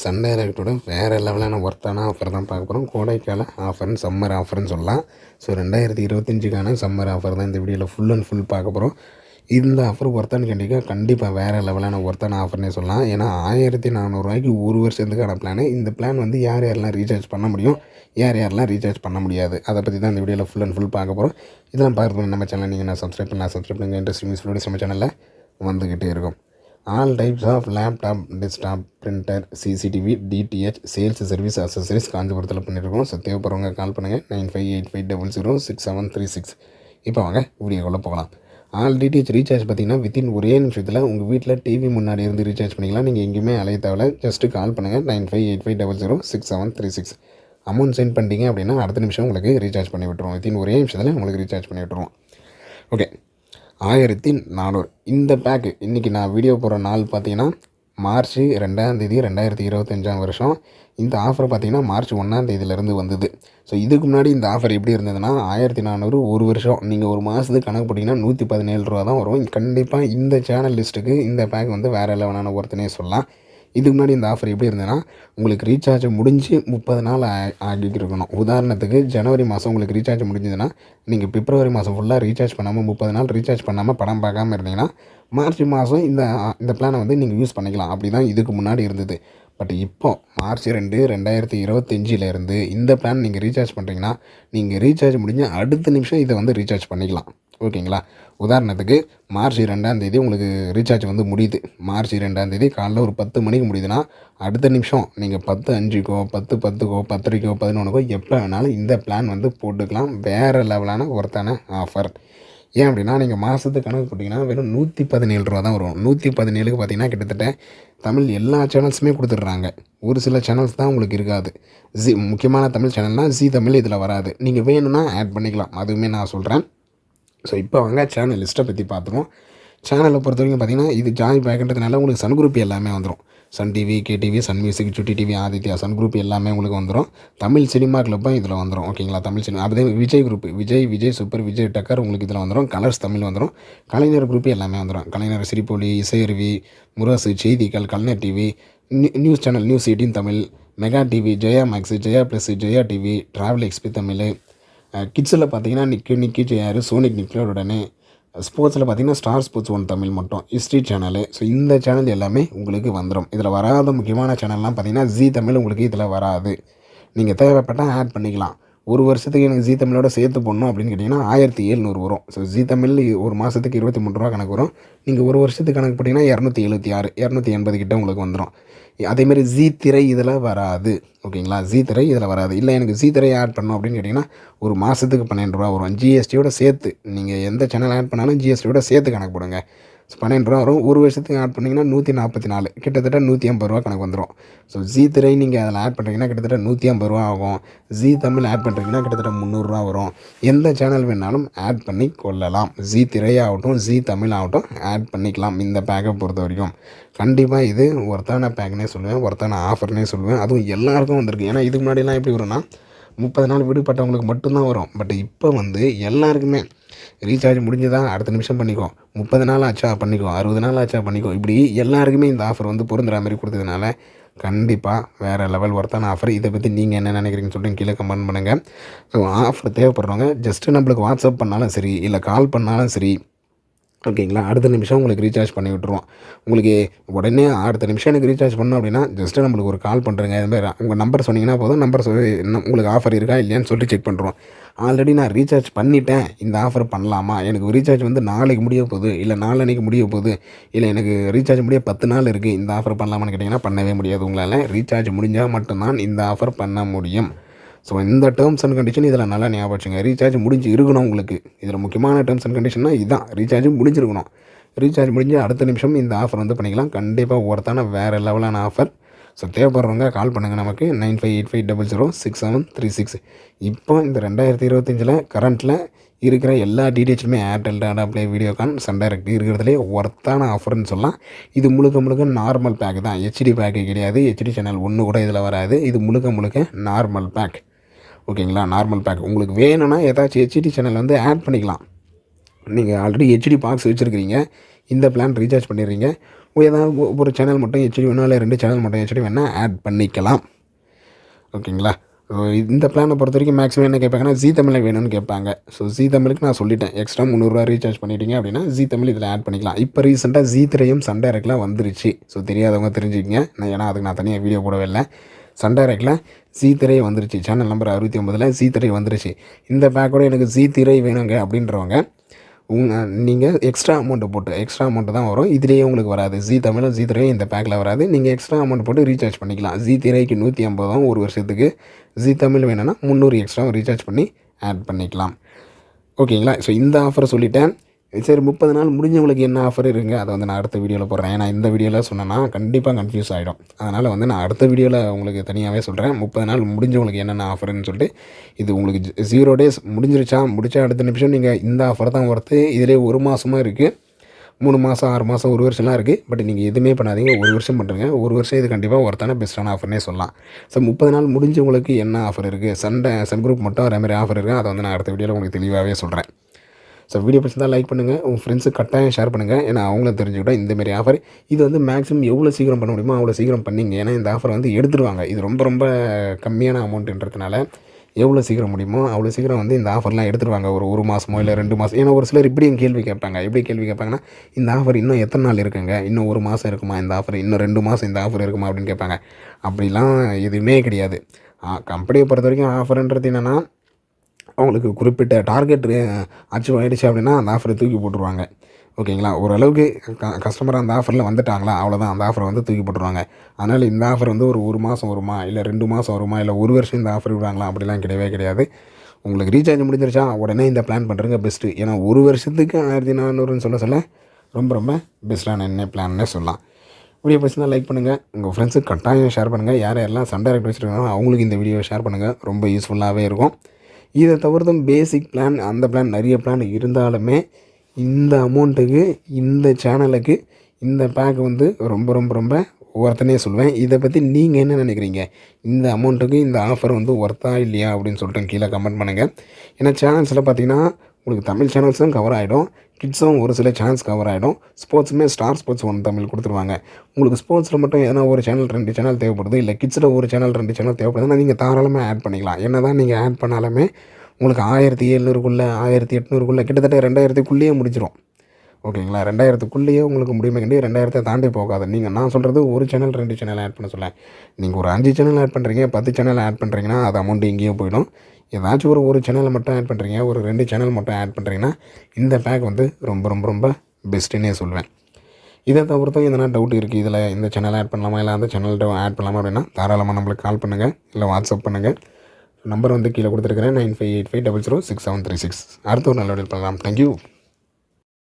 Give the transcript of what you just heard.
Sun டைரக்டோட வேறு லெவலான ஒர்த்தான ஆஃபர் தான் பார்க்க போகிறோம் கோடைக்கால ஆஃபர்னு சம்மர் ஆஃபர்னு சொல்லலாம். ஸோ ரெண்டாயிரத்தி இருபத்தஞ்சுக்கான சம்மர் ஆஃபர் தான் இந்த வீடியோவில் ஃபுல் அண்ட் ஃபுல் பார்க்க போகிறோம் இந்த ஆஃபர் ஒர்த்தான்னு கண்டிப்பாக கண்டிப்பாக வேறு லெவலான ஒர்த்தான ஆஃபர்னே சொல்லலாம். ஏன்னா ஆயிரத்தி நானூறுரூவாய்க்கு ஒரு வருஷத்துக்கான பிளான் இந்த பிளான் வந்து யார் யாரெல்லாம் ரீசார்ஜ் பண்ண முடியும்? யார் யாரெல்லாம் ரீசார்ஜ் பண்ண முடியாது? அதை பற்றி தான் இந்த வீடியோவில் ஃபுல் அண்ட் ஃபுல் பார்க்க போகிறோம் இதெல்லாம் பார்க்குறது நம்ம சேனல் நீங்கள் நான் சப்ஸ்கிரைப் பண்ணலாம் சப்ஸ்கிரைப் பண்ணுங்கள் இன்ட்ரெஸ்ட் நியூஸ் நம்ம சேனலில் வந்துக்கிட்டே இருக்கும். All types of laptop desktop printer CCTV DTH sales service accessories காஞ்சிபுரத்தில் பண்ணியிருக்கோம் ஸோ தேவைப்படுறவங்க கால் பண்ணுங்கள் nine five eight five double zero six seven three six. இப்போ வாங்க வீடியோக்குள்ளே போகலாம். ஆல் டிடிஹெச் ரீசார்ஜ் பார்த்தீங்கன்னா வித்தின் ஒரே நிமிஷத்தில் உங்கள் வீட்டில் டிவி முன்னாடி இருந்து ரீசார்ஜ் பண்ணிக்கலாம். நீங்கள் எங்கேயுமே அலைய தேவையில்ல. ஜஸ்ட்டு கால் பண்ணுங்கள் nine five eight five double zero six seven three six. Amount sent பண்ணிட்டீங்க அப்படின்னா அடுத்த நிமிஷம் உங்களுக்கு ரீசார்ஜ் பண்ணி விட்டுருவோம் வித்தின் ஒரே நிமிஷத்தில் உங்களுக்கு ரீசார்ஜ் பண்ணி விட்டுருவோம் ஓகே ஆயிரத்தி நானூறு. இந்த பேக்கு இன்றைக்கி நான் வீடியோ போகிற நாள் பார்த்தீங்கன்னா மார்ச் ரெண்டாந்தேதி ரெண்டாயிரத்தி இருபத்தஞ்சாம் வருஷம். இந்த ஆஃபர் பார்த்தீங்கன்னா மார்ச் ஒன்றாந்தேதியிலேருந்து வந்தது. ஸோ இதுக்கு முன்னாடி இந்த ஆஃபர் எப்படி இருந்ததுன்னா ஆயிரத்தி நானூறு ஒரு வருஷம். நீங்கள் ஒரு மாதத்துக்கு கணக்கு போட்டிங்கன்னா நூற்றி பதினேழு ரூபா தான் வரும். கண்டிப்பாக இந்த சேனல் லிஸ்ட்டுக்கு இந்த பேக் வந்து வேறு லெவலான ஒருத்தனே சொல்லலாம். இதுக்கு முன்னாடி இந்த ஆஃபர் எப்படி இருந்ததுன்னா உங்களுக்கு ரீசார்ஜ் முடிஞ்சு முப்பது நாள் ஆகிட்டு இருக்கணும் உதாரணத்துக்கு ஜனவரி மாதம் உங்களுக்கு ரீசார்ஜ் முடிஞ்சதுன்னா நீங்கள் பிப்ரவரி மாதம் ஃபுல்லாக ரீசார்ஜ் பண்ணாமல் முப்பது நாள் ரீசார்ஜ் பண்ணாமல் படம் பார்க்காம இருந்தீங்கன்னா மார்ச் மாதம் இந்த இந்த பிளானை வந்து நீங்கள் யூஸ் பண்ணிக்கலாம். அப்படி தான் இதுக்கு முன்னாடி இருந்தது. பட் இப்போ மார்ச் ரெண்டு ரெண்டாயிரத்தி இருபத்தஞ்சிலேருந்து இந்த பிளான் நீங்கள் ரீசார்ஜ் பண்ணுறீங்கன்னா நீங்கள் ரீசார்ஜ் முடிஞ்ச அடுத்த நிமிஷம் இதை வந்து ரீசார்ஜ் பண்ணிக்கலாம். ஓகேங்களா? உதாரணத்துக்கு மார்ச் ரெண்டாம் தேதி உங்களுக்கு ரீசார்ஜ் வந்து முடியுது. மார்ச் ரெண்டாம் தேதி காலைல ஒரு பத்து மணிக்கு முடியுதுன்னா அடுத்த நிமிஷம் நீங்கள் பத்து அஞ்சுக்கோ பத்து பத்துக்கோ பத்தரைக்கோ பதினொன்றுக்கோ எப்போ வேணாலும் இந்த பிளான் வந்து போட்டுக்கலாம். வேறு லெவலான ஒருத்தான ஆஃபர் ஏன் அப்படின்னா நீங்கள் மாதத்துக்கு கணக்கு போட்டிங்கன்னா வெறும் நூற்றி பதினேழு ரூபா தான் வரும். நூற்றி பதினேழுக்கு பார்த்தீங்கன்னா கிட்டத்தட்ட தமிழ் எல்லா சேனல்ஸுமே கொடுத்துட்றாங்க. ஒரு சில சேனல்ஸ் தான் உங்களுக்கு இருக்காது. ஜி முக்கியமான தமிழ் சேனல்னால் ஜி தமிழ் இதில் வராது. நீங்கள் வேணும்னா ஆட் பண்ணிக்கலாம். அதுவுமே நான் சொல்கிறேன் ஸோ இப்போ வாங்க சேனல் லிஸ்ட்டை பற்றி பார்த்துருவோம் சேனலை பொறுத்த வரைக்கும் பார்த்தீங்கன்னா இது ஜாயின் பேக்குன்றதுனால உங்களுக்கு சன் குரூப் எல்லாமே வந்துடும் sun TV KTV sun music Chutti TV Aditya sun group எல்லாமே உங்களுக்கு வந்துடும் தமிழ் சினிமா கிளப்பும் இதில் வந்துடும் ஓகேங்களா தமிழ் சினிமா அதே விஜய் குரூப் விஜய் விஜய் சூப்பர் விஜய் டக்கர் உங்களுக்கு இதில் வந்துடும் கலர்ஸ் தமிழ் வந்துடும் கலைஞர் குரூப் எல்லாமே வந்துடும் கலைஞர் சிரிப்பொலி இசையருவி முரசு செய்திகள் Kalaignar TV news channel news eighteen Tamil mega TV Jaya max Jaya plus Jaya TV travel XP Tamil கிட்ஸில் பார்த்தீங்கன்னா நிக்கி நிக்கி ஜெயாரு சோனிக் நிக்கலோடனே ஸ்போர்ட்ஸில் பார்த்தீங்கன்னா ஸ்டார் ஸ்போர்ட்ஸ் ஒன் தமிழ் மட்டும் ஹிஸ்ட்ரி சேனலு ஸோ இந்த சேனல் எல்லாமே உங்களுக்கு வந்துடும் இதில் வராத முக்கியமான சேனல்லாம் பார்த்தீங்கன்னா ஜி தமிழ் உங்களுக்கு இதில் வராது. நீங்கள் தேவைப்பட்டால் ஆட் பண்ணிக்கலாம். ஒரு வருஷத்துக்கு எனக்கு ஜி தமிழோட சேர்த்து போடணும் அப்படின்னு கேட்டிங்கன்னா ஆயிரத்தி எழுநூறு வரும். ஸோ ஜி தமிழ் ஒரு மாதத்துக்கு இருபத்தி மூணு ரூபா கணக்கு வரும். நீங்கள் ஒரு வருஷத்துக்கு கணக்கு போட்டிங்கன்னா இரநூத்தி எழுபத்தி ஆறு இரநூத்தி எண்பது கிட்ட உங்களுக்கு வந்துடும் அதேமாரி ஜி திரை இதில் வராது. ஓகேங்களா? ஜி திரை இதில் வராது. இல்லை எனக்கு ஜி திரை ஆட் பண்ணணும் அப்படின்னு கேட்டிங்கன்னா ஒரு மாதத்துக்கு பன்னெண்டு ரூபா வரும். ஜிஎஸ்டியோட சேர்த்து நீங்கள் எந்த சேனல் ஆட் பண்ணாலும் ஜிஎஸ்டியோட சேர்த்து கணக்கு போடுங்க. பன்னெண்டு ரூபா வரும். ஒரு வருஷத்துக்கு ஆட் பண்ணிங்கன்னா நூற்றி நாற்பத்தி நாலு கிட்டத்தட்ட நூற்றி ஐம்பது ரூபா கணக்கு வந்துடும் ஸோ ஜி திரை நீங்கள் அதில் ஆட் பண்ணுறீங்கன்னா கிட்டத்தட்ட நூற்றி ஐம்பது ரூபா ஆகும். ஜி தமிழ் ஆட் பண்ணுறீங்கன்னா கிட்டத்தட்ட முந்நூறுரூவா வரும். எந்த சேனல் வேணாலும் ஆட் பண்ணி கொள்ளலாம். ஜி திரையாகட்டும் ஜி தமிழ் ஆகட்டும் ஆட் பண்ணிக்கலாம். இந்த பேக்கை பொறுத்த வரைக்கும். கண்டிப்பாக இது ஒருத்தான பேக்னே சொல்லுவேன். ஒருத்தான ஆஃபர்னே சொல்லுவேன். அதுவும் எல்லாருக்கும் வந்திருக்கு. ஏன்னா இதுக்கு முன்னாடிலாம் எப்படி வரும்னா முப்பது நாள் விடுபட்டவங்களுக்கு மட்டும்தான் வரும். பட் இப்போ வந்து எல்லாருக்குமே ரீசார்ஜ் முடிஞ்சதா? அடுத்த நிமிஷம் பண்ணிக்கோ. முப்பது நாள் ஆச்சா? பண்ணிக்கோ. அறுபது நாள் ஆச்சா? பண்ணிக்கோ. இப்படி எல்லாருக்குமே இந்த ஆஃபர் வந்து பொருந்துற மாதிரி கொடுத்ததுனால கண்டிப்பாக வேறு லெவல் ஒர்த்தான ஆஃபர் இதை பற்றி நீங்கள் என்ன நினைக்கிறீங்கன்னு சொல்லிட்டு கீழே கமெண்ட் பண்ணுங்கள் ஸோ ஆஃபர் தேவைப்படுறவங்க ஜஸ்ட்டு நம்மளுக்கு வாட்ஸ்அப் பண்ணாலும் சரி இல்லை கால் பண்ணாலும் சரி ஓகேங்களா? அடுத்த நிமிஷம் உங்களுக்கு ரீசார்ஜ் பண்ணி விட்ருவோம் உங்களுக்கு உடனே அடுத்த நிமிஷம் எனக்கு ரீசார்ஜ் பண்ணோம் அப்படின்னா ஜஸ்ட்டு நம்மளுக்கு ஒரு கால் பண்ணுறேங்க இது மாதிரி உங்கள் நம்பர் சொன்னீங்கன்னா போதும். நம்பர் சொல்லி உங்களுக்கு ஆஃபர் இருக்கா இல்லையான்னு சொல்லிட்டு செக் பண்ணுறோம் ஆல்ரெடி நான் ரீசார்ஜ் பண்ணிட்டேன். இந்த ஆஃபர் பண்ணலாமா? எனக்கு ரீசார்ஜ் வந்து நாளைக்கு முடிய போகுது. இல்லை நாளன்னைக்கு முடிய போகுது. இல்லை எனக்கு ரீசார்ஜ் முடிய பத்து நாள் இருக்குது இந்த ஆஃபர் பண்ணலாமான்னு கேட்டிங்கன்னா பண்ணவே முடியாது. உங்களால் ரீசார்ஜ் முடிஞ்சால் மட்டும்தான் இந்த ஆஃபர் பண்ண முடியும். ஸோ இந்த டேர்ம்ஸ் அண்ட் கண்டிஷன் இதில் நல்லா ஞாபகம் வச்சுங்க. ரீசார்ஜ் முடிஞ்சு இருக்கணும் உங்களுக்கு. இதில் முக்கியமான டேர்ம்ஸ் அண்ட் கண்டிஷன்னா இதுதான் ரீசார்ஜ் முடிஞ்சிருக்கணும். ரீசார்ஜ் முடிஞ்சு அடுத்த நிமிஷம் இந்த ஆஃபர் வந்து பண்ணிக்கலாம். கண்டிப்பாக ஒருத்தான வேறு லெவலான ஆஃபர் ஸோ தேவைப்படுறவங்க கால் பண்ணுங்கள் நமக்கு. Nine five eight five double zero six seven three six. இப்போ இந்த ரெண்டாயிரத்தி இருபத்தஞ்சில் கரண்ட்டில் இருக்கிற எல்லா டீடெயில்ஸுமே Airtel Tata Play Videocon Sun Direct இருக்கிறதுலே ஒர்த்தான ஆஃபர்னு சொல்லலாம். இது முழுக்க முழுக்க நார்மல் பேக் தான். ஹெச்டி பேக்கு கிடையாது. ஹெச்டி சேனல் ஒன்று கூட இதில் வராது. இது முழுக்க முழுக்க நார்மல் பேக் ஓகேங்களா? நார்மல் பேக் உங்களுக்கு வேணும்னா ஏதாச்சும் ஹெச்டி சேனல் வந்து ஆட் பண்ணிக்கலாம். நீங்கள் ஆல்ரெடி ஹெச்டி பாக்ஸ் வச்சுருக்கிறீங்க. இந்த பிளான் ரீசார்ஜ் பண்ணிடுறீங்க. ஏதாவது ஒரு சேனல் மட்டும் ஹெச்டி வேணும் இல்லை ரெண்டு சேனல் மட்டும் ஹெச்டி வேணால் ஆட் பண்ணிக்கலாம். ஓகேங்களா? இந்த பிளானை பொறுத்த வரைக்கும் மேக்ஸிமம் என்ன கேட்பாங்கன்னா ஜி தமிழில் வேணும்னு கேட்பாங்க. ஸோ ஜி தமிழுக்கு நான் சொல்லிட்டேன். எக்ஸ்ட்ரா முந்நூறுரூவா ரீசார்ஜ் பண்ணிட்டீங்க அப்படின்னா ஜி தமிழ் இதில் ஆட் பண்ணிக்கலாம். இப்போ ரீசெண்டாக ஜி திரையும் சன் டைரக்ட்லாம் வந்துருச்சு. ஸோ தெரியாதவங்க தெரிஞ்சுக்கிங்க. நான் ஏன்னா அதுக்கு நான் தனியாக வீடியோ போடவே இல்லை. சன் டைரக்டில் சீ திரை வந்துருச்சு. சேனல் நம்பர் அறுபத்தி ஒம்பதில் ஜி திரை வந்துருச்சு. இந்த பேக்கோட எனக்கு சீ திரை வேணுங்க அப்படின்றவங்க உங்க நீங்கள் எக்ஸ்ட்ரா அமௌண்ட்டை போட்டு எக்ஸ்ட்ரா அமௌண்ட்டு தான் வரும். இதுலேயே உங்களுக்கு வராது. ஜி தமிழும் ஜி திரையும் இந்த பேக்கில் வராது. நீங்கள் எக்ஸ்ட்ரா அமௌண்ட் போட்டு ரீசார்ஜ் பண்ணிக்கலாம். ஜி திரைக்கு நூற்றி ஐம்பதும் ஒரு வருஷத்துக்கு. ஜி தமிழ் வேணும்னா முந்நூறு எக்ஸ்ட்ரா ரீசார்ஜ் பண்ணி ஆட் பண்ணிக்கலாம். ஓகேங்களா ஸோ இந்த ஆஃபரை சொல்லிட்டேன். சரி முப்பது நாள் முடிஞ்சவங்களுக்கு என்ன ஆஃபர் இருக்குது அதை வந்து நான் அடுத்த வீடியோவில் போடுறேன். ஏன்னா இந்த வீடியோவில் சொன்னேன்னா கண்டிப்பாக கன்ஃபியூஸ் ஆகிடும் அதனால் வந்து நான் அடுத்த வீடியோவில் உங்களுக்கு தனியாகவே சொல்கிறேன் முப்பது நாள் முடிஞ்சவங்களுக்கு என்னென்ன ஆஃபர்னு சொல்லிட்டு இது உங்களுக்கு ஜீரோ டேஸ் முடிஞ்சிருச்சா? முடிச்சா அடுத்த நிமிஷம் நீங்கள் இந்த ஆஃபர் தான் ஒர்த்து இதிலே ஒரு மாதமாக இருக்குது மூணு மாதம் ஆறு மாதம் ஒரு வருஷம்லாம் இருக்குது பட் நீங்கள் எதுவுமே பண்ணாதீங்க. ஒரு வருஷம் பண்ணுறீங்க ஒரு வருஷம் இது கண்டிப்பாக ஒருத்தான பெஸ்ட்டான ஆஃபர்னே சொல்லலாம். ஸோ முப்பது நாள் முடிஞ்சவங்களுக்கு என்ன ஆஃபர் இருக்குது சண்டை சன் குரூப் மட்டும் அதே மாதிரி ஆஃபர் இருக்குது அதை வந்து நான் அடுத்த வீடியோவில் உங்களுக்கு தெளிவாகவே சொல்கிறேன் ஸோ வீடியோ பிடிச்சிருந்தா லைக் பண்ணுங்கள் உங்கள் ஃப்ரெண்ட்ஸுக்கு கட்டாயம் ஷேர் பண்ணுங்கள் ஏன்னா அவங்களும் தெரிஞ்சுக்கிட்டோம் இந்தமாரி ஆஃபர் இது வந்து மேக்ஸிமம் எவ்வளோ சீக்கிரம் பண்ண முடியுமோ அவ்வளோ சீக்கிரம் பண்ணிங்க. ஏன்னா இந்த ஆஃபர் வந்து எடுத்துருவாங்க. இது ரொம்ப ரொம்ப கம்மியான அமௌண்ட்டுன்றதுனால எவ்வளோ சீக்கிரம் முடியுமோ அவ்வளோ சீக்கிரம் வந்து இந்த ஆஃபர்லாம் எடுத்துருவாங்க. ஒரு ஒரு மாதமோ இல்லை ரெண்டு மாதம் ஏன்னா ஒரு சிலர் இப்படியும் கேள்வி கேட்பாங்க. எப்படி கேள்வி கேட்பாங்கன்னா இந்த ஆஃபர் இன்னும் எத்தனை நாள் இருக்குங்க? இன்னும் ஒரு மாதம் இருக்குமா? இந்த ஆஃபர் இன்னும் ரெண்டு மாதம் இந்த ஆஃபர் இருக்குமா? அப்படின்னு கேட்பாங்க. அப்படிலாம் எதுவுமே கிடையாது. கம்பெனியை பொறுத்த வரைக்கும் ஆஃபர்ன்றது என்னென்னா அவங்களுக்கு குறிப்பிட்ட டார்கெட் அச்சீவ் ஆகிடுச்சு அப்படின்னா அந்த ஆஃபரை தூக்கி போட்டுருவாங்க. ஓகேங்களா? ஓரளவுக்கு க கஸ்டமர் அந்த ஆஃபரில் வந்துட்டாங்களா அவ்வளோதான் அந்த ஆஃபரை வந்து தூக்கி போட்டுருவாங்க. அதனால் இந்த ஆஃபர் வந்து ஒரு ஒரு மாதம் வருமா இல்லை ரெண்டு மாதம் வருமா இல்லை ஒரு வருஷம் இந்த ஆஃபர் விடுவாங்களா அப்படிலாம் கிடையவே கிடையாது. உங்களுக்கு ரீசார்ஜ் முடிஞ்சிருச்சா உடனே இந்த பிளான் பண்ணுறங்க பெஸ்ட்டு ஏன்னா ஒரு வருஷத்துக்கு ஆயிரத்தி நானூறுன்னு சொல்ல சொல்ல ரொம்ப ரொம்ப பெஸ்ட்டான என்ன பிளான்னே சொல்லலாம். வீடியோ பிடிச்சிருந்தா லைக் பண்ணுங்கள் உங்கள் ஃப்ரெண்ட்ஸுக்கு கட்டாயம் ஷேர் பண்ணுங்கள் யார் யாரெல்லாம் சன் டைரக்ட் வச்சுருக்காங்களோ அவங்களுக்கு இந்த வீடியோவை ஷேர் பண்ணுங்கள் ரொம்ப யூஸ்ஃபுல்லாகவே இருக்கும். இதை தவிர்த்தும் பேசிக் பிளான் அந்த பிளான் நிறைய பிளான் இருந்தாலுமே இந்த அமௌண்ட்டுக்கு இந்த சேனலுக்கு இந்த பேக் வந்து ரொம்ப ரொம்ப ரொம்ப ஒருத்தனே சொல்லுவேன் இதை பற்றி நீங்கள் என்ன நினைக்கிறீங்க? இந்த அமௌண்ட்டுக்கு இந்த ஆஃபர் வந்து ஒர்த்தா இல்லையா அப்படின்னு சொல்லிட்டு கீழே கமெண்ட் பண்ணுங்கள் ஏன்னா சேனல்ஸில் பார்த்தீங்கன்னா உங்களுக்கு தமிழ் சேனல்ஸும் கவர் ஆகிடும் கிட்ஸும் ஒரு சில சேனல்ஸ் கவர் ஆகிடும் ஸ்போர்ட்ஸுமே ஸ்டார் ஸ்போர்ட்ஸ் ஒன் தமிழ் கொடுத்துருவாங்க. உங்களுக்கு ஸ்போர்ட்ஸில் மட்டும் எதனா ஒரு சேனல் ரெண்டு சேனல் தேவைப்படுது இல்லை கிட்ஸில் ஒரு சேனல் ரெண்டு சேனல் தேவைப்படுதுன்னா நீங்கள் தாராளமாக ஆட் பண்ணிக்கலாம். என்ன தான் நீங்கள் ஆட் பண்ணாலுமே உங்களுக்கு ஆயிரத்தி எழுநூறுக்குள்ளே ஆயிரத்தி எட்நூறுக்குள்ளே கிட்டத்தட்ட ரெண்டாயிரத்துக்குள்ளேயே முடிச்சிடும் ஓகேங்களா? ரெண்டாயிரத்துக்குள்ளேயே உங்களுக்கு முடியுமே கண்டி ரெண்டாயிரத்தை தாண்டி போகாது. நீங்கள் நான் சொல்கிறது ஒரு சேனல் ரெண்டு சேனல் ஆட் பண்ண சொல்லேன் நீங்கள் ஒரு அஞ்சு சேனல் ஆட் பண்ணுறீங்க பத்து சேனல் ஆட் பண்ணுறீங்கன்னா அது அமௌண்ட் எங்கேயும் போயிடும். ஏதாச்சும் ஒரு ஒரு சேனலை மட்டும் ஆட் பண்ணுறீங்க ஒரு ரெண்டு சேனல் மட்டும் ஆட் பண்ணுறீங்கன்னா இந்த பேக் வந்து ரொம்ப ரொம்ப ரொம்ப பெஸ்ட்டுன்னே சொல்லுவேன் இதை தவிர்த்தும் எதனா டவுட் இருக்குது இதில் இந்த சேனல் ஆட் பண்ணலாமா இல்லை அந்த சேனல் ஆட் பண்ணலாமா அப்படின்னா தாராளமாக நம்மளுக்கு கால் பண்ணுங்கள் இல்லை வாட்ஸ்அப் பண்ணுங்கள் நம்பர் வந்து கீழே கொடுத்துருக்கிறேன் nine five eight five double zero six seven three six அடுத்த ஒரு நல்ல வீடியோ பண்ணலாம் தேங்க்யூ